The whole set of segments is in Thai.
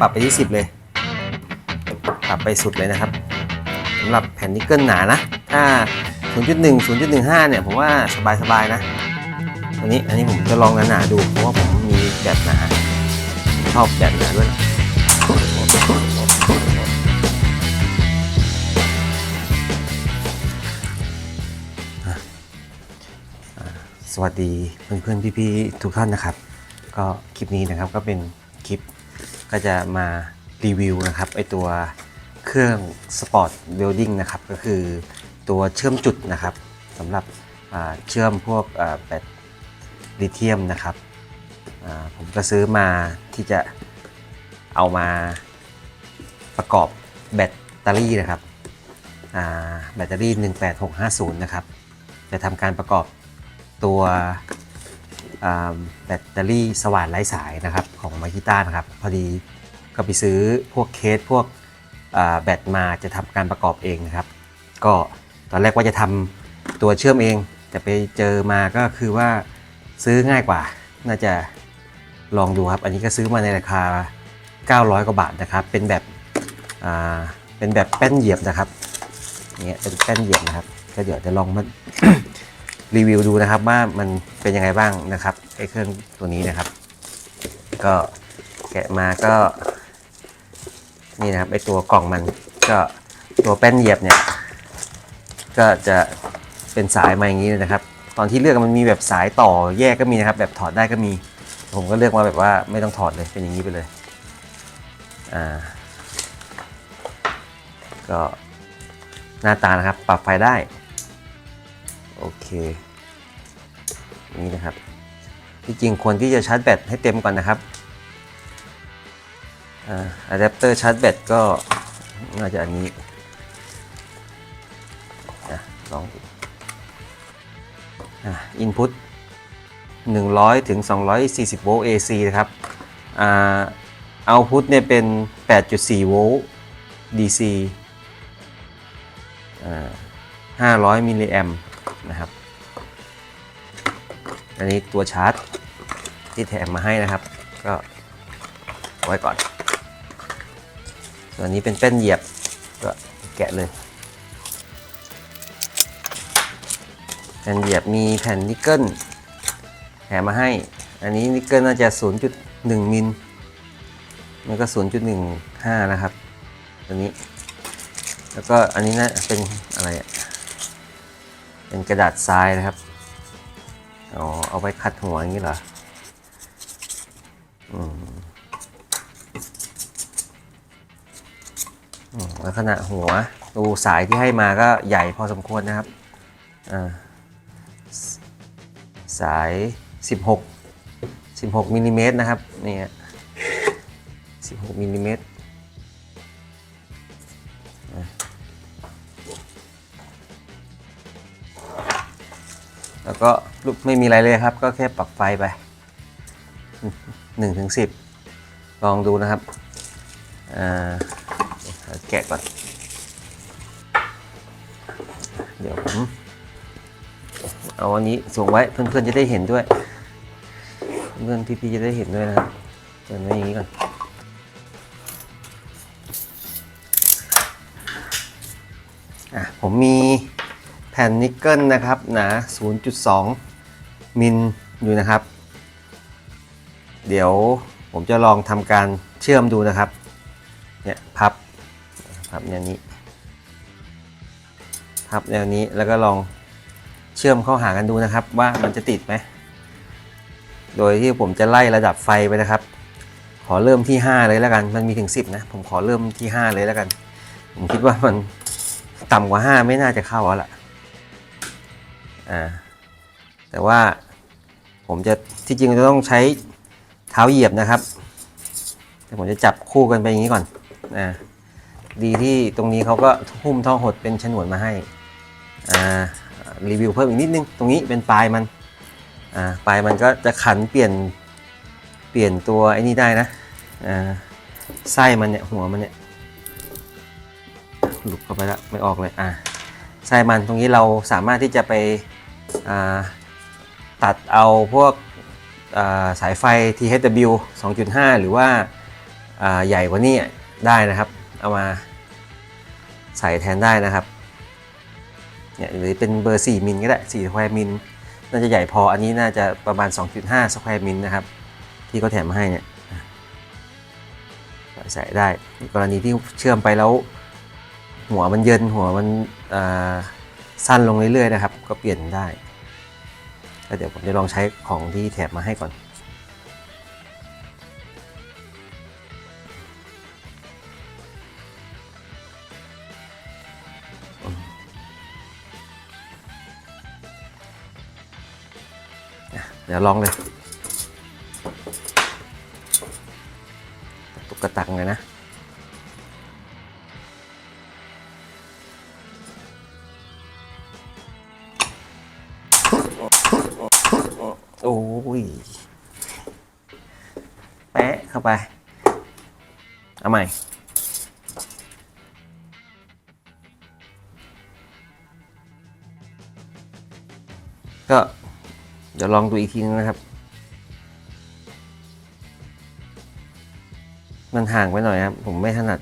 ปรับไปที่ 10 เลย ปรับไปสุดเลยนะครับสำหรับแผ่นนิกเกิลหนานะ ถ้า 0.1 0.15 เนี่ย ผมว่าสบายๆนะอันนี้อันนี้ผมจะลองหนาๆดู เพราะว่าผมมีแบบหนาชอบแบบหนาด้วยสวัสดีเพื่อนๆพี่ๆทุกท่านนะครับ ก็คลิปนี้นะครับก็เป็นคลิป ก็จะมารีวิวนะครับไอตัวเครื่อง Sport Welding นะครับก็คือตัวเชื่อมจุดนะครับสำหรับเชื่อมพวกแบตลิเธียมนะครับผมก็ซื้อมาที่จะเอามาประกอบแบตเตอรี่นะครับแบตเตอรี่ 18650 นะครับ จะทำการประกอบตัว แบตเตอรี่สว่านไร้สายนะครับของมาคิต้านะครับ พอดีก็ไปซื้อพวกเคสพวกแบตมาจะทำการประกอบเองนะครับ ก็ตอนแรกว่าจะทำตัวเชื่อมเอง แต่ไปเจอมาก็คือว่าซื้อง่ายกว่า น่าจะลองดูครับ อันนี้ก็ซื้อมาในราคา 900 กว่าบาทนะครับ เป็นแบบเป็นแบบแป้นเหยียบนะครับเนี่ยเป็นแป้นเหยียบนะครับ ก็เดี๋ยวจะลองมา รีวิวดูนะครับว่ามันเป็นยังไงบ้างนะครับไอ้เครื่องตัวนี้นะครับ ก็แกะมาก็ นี่นะครับไอ้ตัวกล่องมันก็ตัวแป้นเหยียบเนี่ย ก็จะเป็นสายมาอย่างนี้เลยนะครับ ตอนที่เลือกมันมีแบบสายต่อแยกก็มีนะครับ แบบถอดได้ก็มี ผมก็เลือกมาแบบว่าไม่ต้องถอดเลยเป็นอย่างนี้ไปเลยอ่าก็หน้าตานะครับปรับไฟได้ โอเคนี่นะครับที่จริงควรที่จะชาร์จแบตให้เต็มก่อนนะครับอะแดปเตอร์ชาร์จแบตก็น่าจะอันนี้อะลองอินพุต100ถึง240 โวลต์ AC นะครับอ่าเอาพุตเนี่ยเป็น 8.4 โวลต์ DC อ่า500 มิลลิแอมป์ อันนี้ตัวชาร์จที่แถมมาให้นะครับ ก็ไว้ก่อนส่วนนี้เป็นแป้นเหยียบก็แกะเลยแผ่นเหยียบมีแผ่นนิกเกิลแถมมาให้ อันนี้นิกเกิลน่าจะ 0.1 มิลมันก็ 0.15 นะครับ ตัวนี้ แล้วก็อันนี้นะเป็นอะไร เป็นกระดาษทรายนะครับ เอาไว้คัดหัวอย่างนี้เหรอ อืมลักษณะหัว ดูสายที่ให้มาก็ใหญ่พอสมควรนะครับ อ่า สาย 16 16มิลลิเมตรนะครับ นี่ฮะ16มิลลิเมตรแล้วก็ ลูกไม่มีอะไรเลยครับ ก็แค่ปรับไฟไป1ถึง10ลองดูนะครับแกะก่อน เดี๋ยวผมเอาอันนี้ส่งไว้เพื่อนๆจะได้เห็นด้วย เพื่อนพี่ๆจะได้เห็นด้วยนะครับเปิดไว้อย่างนี้ก่อนอะผมมีแผ่นนิกเกิลนะครับหนา 0.2 มิลอยู่นะครับ เดี๋ยวผมจะลองทำการเชื่อมดูนะครับ เนี่ยพับพับแนวนี้ พับแนวนี้แล้วก็ลองเชื่อมเข้าหากันดูนะครับ ว่ามันจะติดไหม โดยที่ผมจะไล่ระดับไฟไปนะครับ ขอเริ่มที่ 5 เลยแล้วกัน มันมีถึง 10 นะ ผมขอเริ่มที่ 5 เลยแล้วกัน ผมคิดว่ามันต่ำกว่า 5 ไม่น่าจะเข้าแล้วล่ะ อ่า แต่ว่า ผมจะที่จริงจะต้องใช้เท้าเหยียบนะครับ แต่ผมจะจับคู่กันไปอย่างนี้ก่อนอ่าดีที่ตรงนี้เขาก็หุ้มท่อหดเป็นฉนวนมาให้อ่ารีวิวเพิ่มอีกนิดนึง ตรงนี้เป็นปลายมันอ่าปลายมันก็จะขันเปลี่ยนเปลี่ยนตัวไอ้นี่ได้นะอ่าไส้มันเนี่ยหัวมันเนี่ยหลุดเข้าไปแล้วไม่ออกเลยอะไส้มันตรงนี้เราสามารถที่จะไปอ่า ตัดเอาพวกสายไฟ THW 2.5 หรือว่าใหญ่กว่านี้ได้นะครับ เอามาใส่แทนได้นะครับเนี่ยหรือเป็นเบอร์ 4 มิลก็ได้4สแควร์มิลน่าจะใหญ่พออันนี้น่าจะประมาณ 2.5 สแควร์มิลนะครับ ที่เขาแถมมาให้เนี่ยใส่ได้กรณีที่เชื่อมไปแล้ว หัวมันเยินหัวมันสั้นลงเรื่อยๆนะครับ ก็เปลี่ยนได้ แล้วเดี๋ยวผมจะลองใช้ของที่แถมมาให้ก่อน เดี๋ยวลองเลย ตุกกระตักเลยนะ แปะเข้าไป เอาใหม่ ก็เดี๋ยวลองดูอีกทีนึงนะครับ มันห่างไปหน่อยครับ ผมไม่ถนัด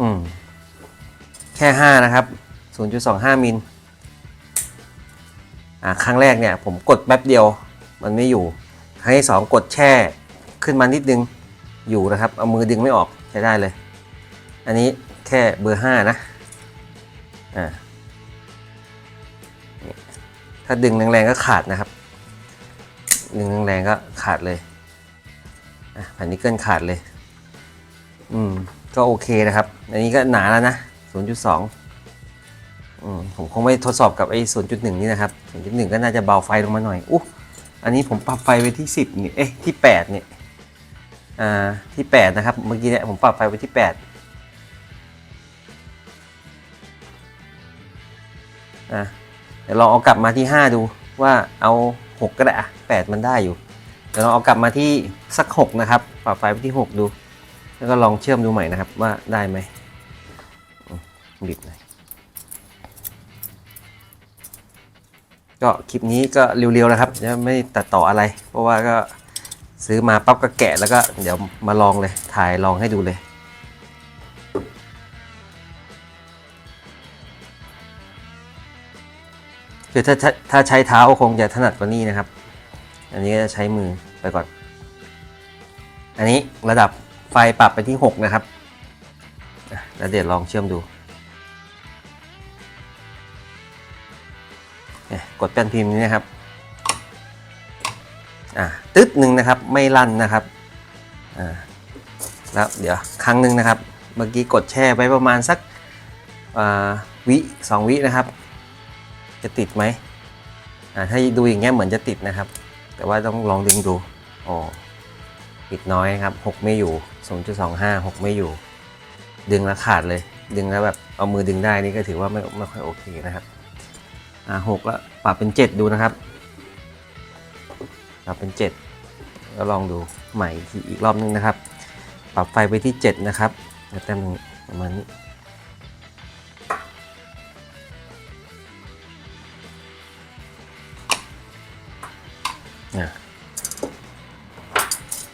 อืม แค่ 5 นะครับ 0.25 มิลอ่า ครั้งแรกเนี่ยผมกดแป๊บเดียวมันไม่อยู่ ครั้งที่2กดแช่ขึ้นมานิดนึงอยู่นะครับ เอามือดึงไม่ออกใช้ได้เลย อันนี้แค่เบอร์5นะอ่าถ้าดึงแรงๆก็ขาดนะครับดึงแรงๆก็ขาดเลยแผ่นนิกเกิลขาดเลย อืม ก็โอเคนะครับ อันนี้ก็หนาแล้วนะ 0.2 อืมผมคงไม่ทดสอบกับไอ้0.1นี่นะครับ0.1ก็น่าจะเบาไฟลงมาหน่อยอุ๊อันนี้ผมปรับไฟไปที่10นี่เอ๊ะที่8นี่อ่าที่8นะครับเมื่อกี้เนี่ยผมปรับไฟไปที่8อะเดี๋ยวลองเอากลับมาที่5ดูว่าเอา6ก็ได้อะ8มันได้อยู่เดี๋ยวลองเอากลับมาที่สัก6นะครับปรับไฟไปที่6ดู แล้วก็ลองเชื่อมดูใหม่นะครับว่าได้ไหมบิดหน่อย ก็คลิปนี้ก็เร็วๆนะครับจะไม่ตัดต่ออะไร เพราะว่าก็ซื้อมาปั๊บก็แกะแล้วก็เดี๋ยวมาลองเลยถ่ายลองให้ดูเลยคือถ้าถ้าใช้เท้าคงจะถนัดกว่านี้นะครับ อันนี้ก็จะใช้มือไปก่อน อันนี้ระดับไฟปรับไปที่ 6 นะครับ แล้วเดี๋ยวลองเชื่อมดู กดแป้นพิมพ์นี้นะครับอะตึ๊ดหนึ่งนะครับไม่ลั่นนะครับอ่าแล้วเดี๋ยวครั้งหนึ่งนะครับ เมื่อกี้กดแช่ไว้ประมาณสักอ่าวิสองวินะครับ จะติดไหมอ่าถ้าดูอย่างเงี้ยเหมือนจะติดนะครับ แต่ว่าต้องลองดึงดูอ๋อปิดน้อยครับ 6 ไม่อยู่ 0.25 6 ไม่อยู่ ดึงแล้วขาดเลย ดึงแล้วแบบเอามือดึงได้นี่ก็ถือว่าไม่ไม่ค่อยโอเคนะครับ อ่า6แล้วปรับเป็น7ดูนะครับปรับเป็น7แล้วลองดูใหม่ทีอีกรอบนึงนะครับ ปรับไฟไปที่7นะครับแต้มตรงประมาณนี้นะ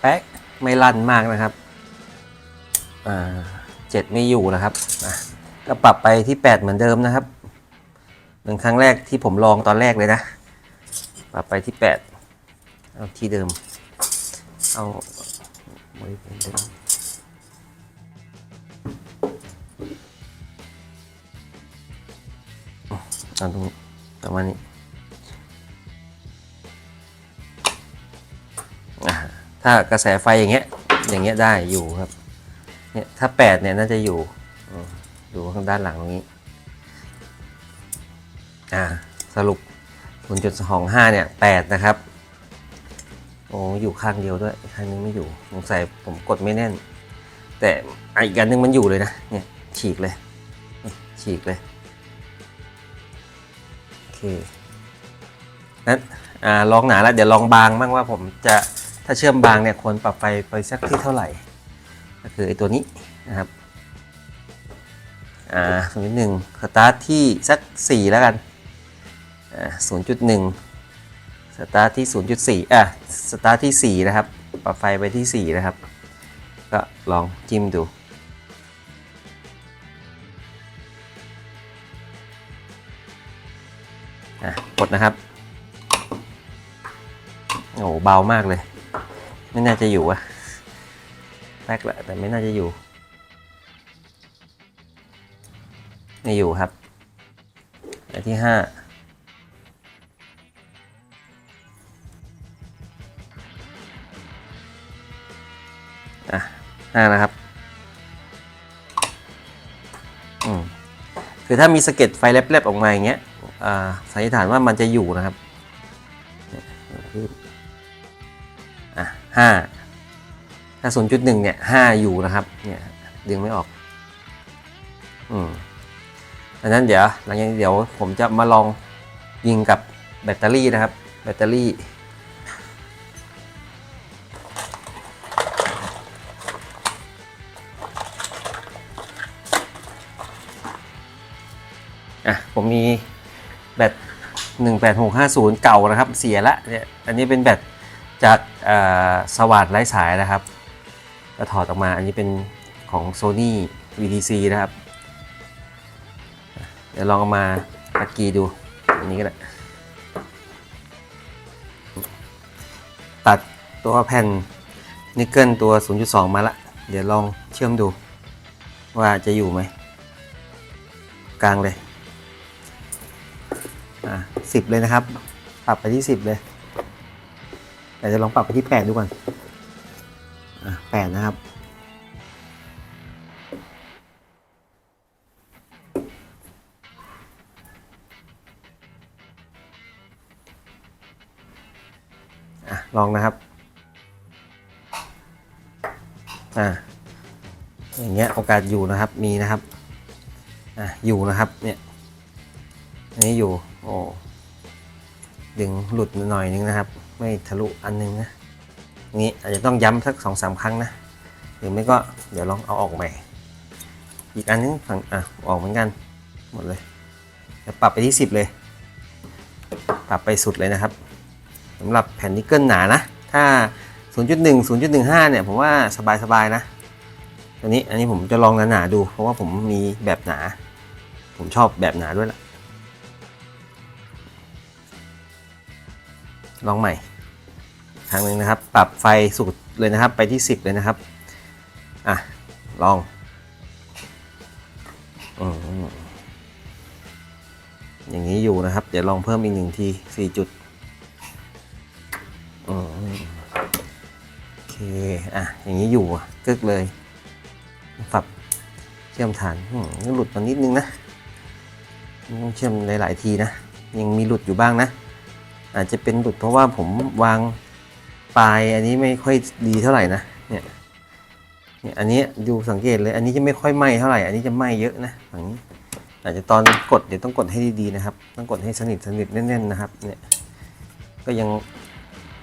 แป๊กไม่ลั่นมากนะครับอ่าเจ็ดไม่อยู่นะครับก็ปรับไปที่ 8 เหมือนเดิมนะครับ เหมือนครั้งแรกที่ผมลองตอนแรกเลยนะปรับไปที่8เอาที่เดิม เอาไว้เหมือนเดิมเอาตรงประมาณนี้ถ้ากระแสไฟอย่างเงี้ย อย่างเงี้ยได้อยู่ครับ เนี่ยถ้าแปดเนี่ยน่าจะอยู่ ดูข้างด้านหลังตรงนี้ อ่าสรุป 0.25 เนี่ยแปดนะครับ โอ้อยู่ข้างเดียวด้วยข้างนึงไม่อยู่สงสัยผมกดไม่แน่น แต่อีกอันนึงมันอยู่เลยนะ เนี่ยฉีกเลย ฉีกเลย โอเค นั้นอ่าลองหนาแล้วเดี๋ยวลองบางบ้างว่าผมจะถ้าเชื่อมบางเนี่ยควรปรับไฟไปสักที่เท่าไหร่ ก็คือไอตัวนี้นะครับ อ่าศูนย์หนึ่งสตาร์ทที่สักสี่แล้วกัน ศูนย์จุดหนึ่งสตาร์ทที่0.4อะ สตาร์ทที่4นะครับ ปรับไฟไปที่4นะครับ ก็ลองจิ้มดูอะกดนะครับ โอ้โหเบามากเลย ไม่น่าจะอยู่อะแป๊กแหละแต่ไม่น่าจะอยู่ ไม่อยู่ครับอันที่ห้า อะห้านะครับอืมคือถ้ามีสะเก็ดไฟแลบๆออกมาอย่างเงี้ยอ่าสันนิษฐานว่ามันจะอยู่นะครับอะห้าถ้า0.1เนี่ยห้าอยู่นะครับเนี่ยดึงไม่ออกอืมดังนั้นเดี๋ยวหลังจากนี้เดี๋ยวผมจะมาลองยิงกับแบตเตอรี่นะครับ แบตเตอรี่ อะผมมีแบต18650 เก่านะครับ เสียละเนี่ยอันนี้เป็นแบตจากสว่านไร้สายนะครับก็ถอดออกมาอันนี้เป็นของ Sony VTC นะครับ เดี๋ยวลองเอามาตะกีดู อันนี้ก็ได้ตัดตัวแผ่นนิกเกิลตัว 0.2 มาละ เดี๋ยวลองเชื่อมดูว่าจะอยู่ไหม กลางเลย อะสิบเลยนะครับ ปรับไปที่สิบเลยแต่จะลองปรับไปที่แปดดูก่อนอะแปดนะครับอะลองนะครับอะอย่างเงี้ยโอกาสอยู่นะครับมีนะครับอะอยู่นะครับเนี่ยอันนี้อยู่ โอ้ดึงหลุดหน่อยนึงนะครับ ไม่ทะลุอันนึงนะนี้อาจจะต้องย้ำสักสองสามครั้งนะ หรือไม่ก็เดี๋ยวลองเอาออกใหม่ อีกอันนึงฝั่งอะออกเหมือนกัน หมดเลยเดี๋ยวปรับไปที่ 10 เลย ปรับไปสุดเลยนะครับสำหรับแผ่นนิกเกิลหนานะ ถ้า 0.1 0.15 เนี่ยผมว่าสบายๆนะอันนี้อันนี้ผมจะลองหนาๆดู เพราะว่าผมมีแบบหนา ผมชอบแบบหนาด้วยล่ะ ลองใหม่ครั้งหนึ่งนะครับ ปรับไฟสุดเลยนะครับ ไปที่ 10 เลยนะครับ อะ ลองอืมอย่างนี้อยู่นะครับ เดี๋ยวลองเพิ่มอีกหนึ่งที4จุดอืมโอเค อะ อย่างนี้อยู่อะกึกเลยปรับเชื่อมฐานอืมหลุดมานิดนึงนะต้องเชื่อมหลาย ๆ ทีนะ ยังมีหลุดอยู่บ้างนะ อาจจะเป็นหลุดเพราะว่าผมวางปลายอันนี้ไม่ค่อยดีเท่าไหร่นะเนี่ยเนี่ยอันนี้ดูสังเกตเลย อันนี้จะไม่ค่อยไหม้เท่าไหร่ อันนี้จะไหม้เยอะนะฝั่งนี้ อาจจะตอนกดเดี๋ยวต้องกดให้ดีๆนะครับ ต้องกดให้สนิทสนิทแน่นๆนะครับ เนี่ย ก็ยัง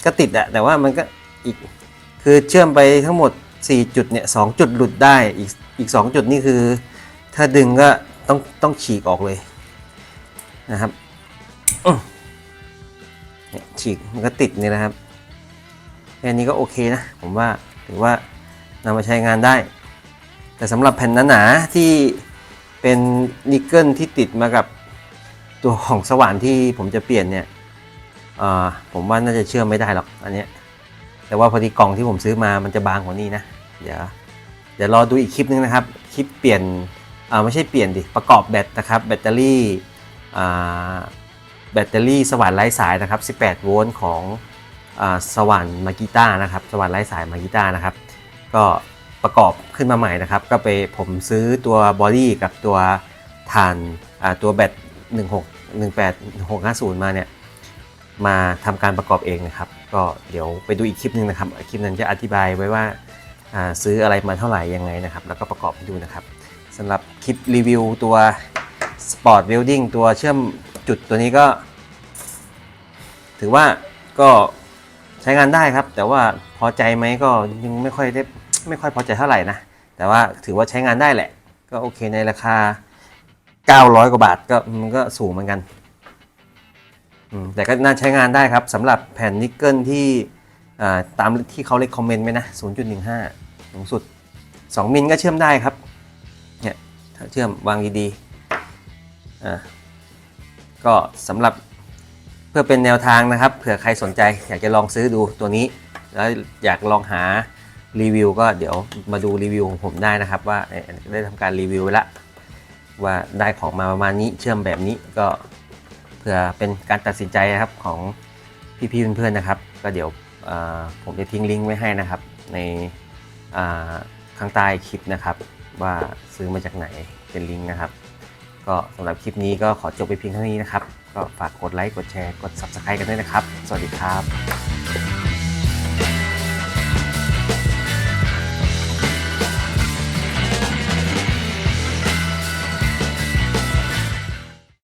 ก็ติดอะแต่ว่ามันก็อีกคือเชื่อมไปทั้งหมด 4 จุดเนี่ยสจุดหลุดได้อีกอีก2จุดนี่คือ ถ้าดึงก็ต้องต้องฉีกออกเลยนะครับ ฉีกมันก็ติดนี่นะครับแค่นี้ก็โอเคนะ ผมว่าถือว่านำมาใช้งานได้ แต่สำหรับแผ่นหนาๆที่เป็นนิกเกิลที่ติดมากับตัวของสว่านที่ผมจะเปลี่ยนเนี่ยผมว่าน่าจะเชื่อมไม่ได้หรอกอันนี้แต่ว่าพอดีกล่องที่ผมซื้อมามันจะบางกว่านี้นะ เดี๋ยวเดี๋ยวรอดูอีกคลิปนึงนะครับ คลิปเปลี่ยนไม่ใช่เปลี่ยนดิ ประกอบแบตนะครับ แบตเตอรี่ แบตเตอรี่สว่านไร้สายนะครับ 18 โวลต์ของอสว่านมากิต้านะครับสว่านไร้สายมากิต้านะครับ ก็ประกอบขึ้นมาใหม่นะครับ ก็ไปผมซื้อตัวบอดี้กับตัวฐานตัวแบต16 18 650 มาเนี่ย มาทำการประกอบเองนะครับ ก็เดี๋ยวไปดูอีกคลิปหนึงนะครับ คลิปนั้นจะอธิบายไว้ว่าอ่าซื้ออะไรมาเท่าไหร่ยังไงนะครับ แล้วก็ประกอบให้ดูนะครับสำหรับคลิปรีวิวตัว Sport Welding ตัวเชื่อม จุดตัวนี้ก็ ถือว่าก็ใช้งานได้ครับ แต่ว่าพอใจไหมก็ยังไม่ค่อยได้ไม่ค่อยพอใจเท่าไหร่นะ แต่ว่าถือว่าใช้งานได้แหละ ก็โอเคในราคา 900 กว่าบาทก็มันก็สูงเหมือนกันแต่ก็น่าใช้งานได้ครับสำหรับแผ่นนิกเกิลที่ตามที่เขาเล c คอมเมนต์ไว้นะ 0.15 สูงสุด 2 มิลก็เชื่อมได้ครับ เนี่ยถ้าเชื่อมวางดีๆอ่า ก็สำหรับเพื่อเป็นแนวทางนะครับ เผื่อใครสนใจอยากจะลองซื้อดูตัวนี้ แล้วอยากลองหารีวิวก็เดี๋ยวมาดูรีวิวของผมได้นะครับ ว่าได้ทำการรีวิวไว้ละว่าได้ของมาประมาณนี้เชื่อมแบบนี้ก็เพื่อเป็นการตัดสินใจนะครับของพี่ๆเพื่อนๆนะครับ ก็เดี๋ยวผมจะทิ้งลิงก์ไว้ให้นะครับ ในข้างใต้คลิปนะครับ ว่าซื้อมาจากไหนเป็นลิงก์นะครับ ก็สำหรับคลิปนี้ก็ขอจบไปเพียงเท่านี้นะครับ ก็ฝากกดไลค์ กดแชร์ กด Subscribe กันด้วยนะครับ สวัสดีครับ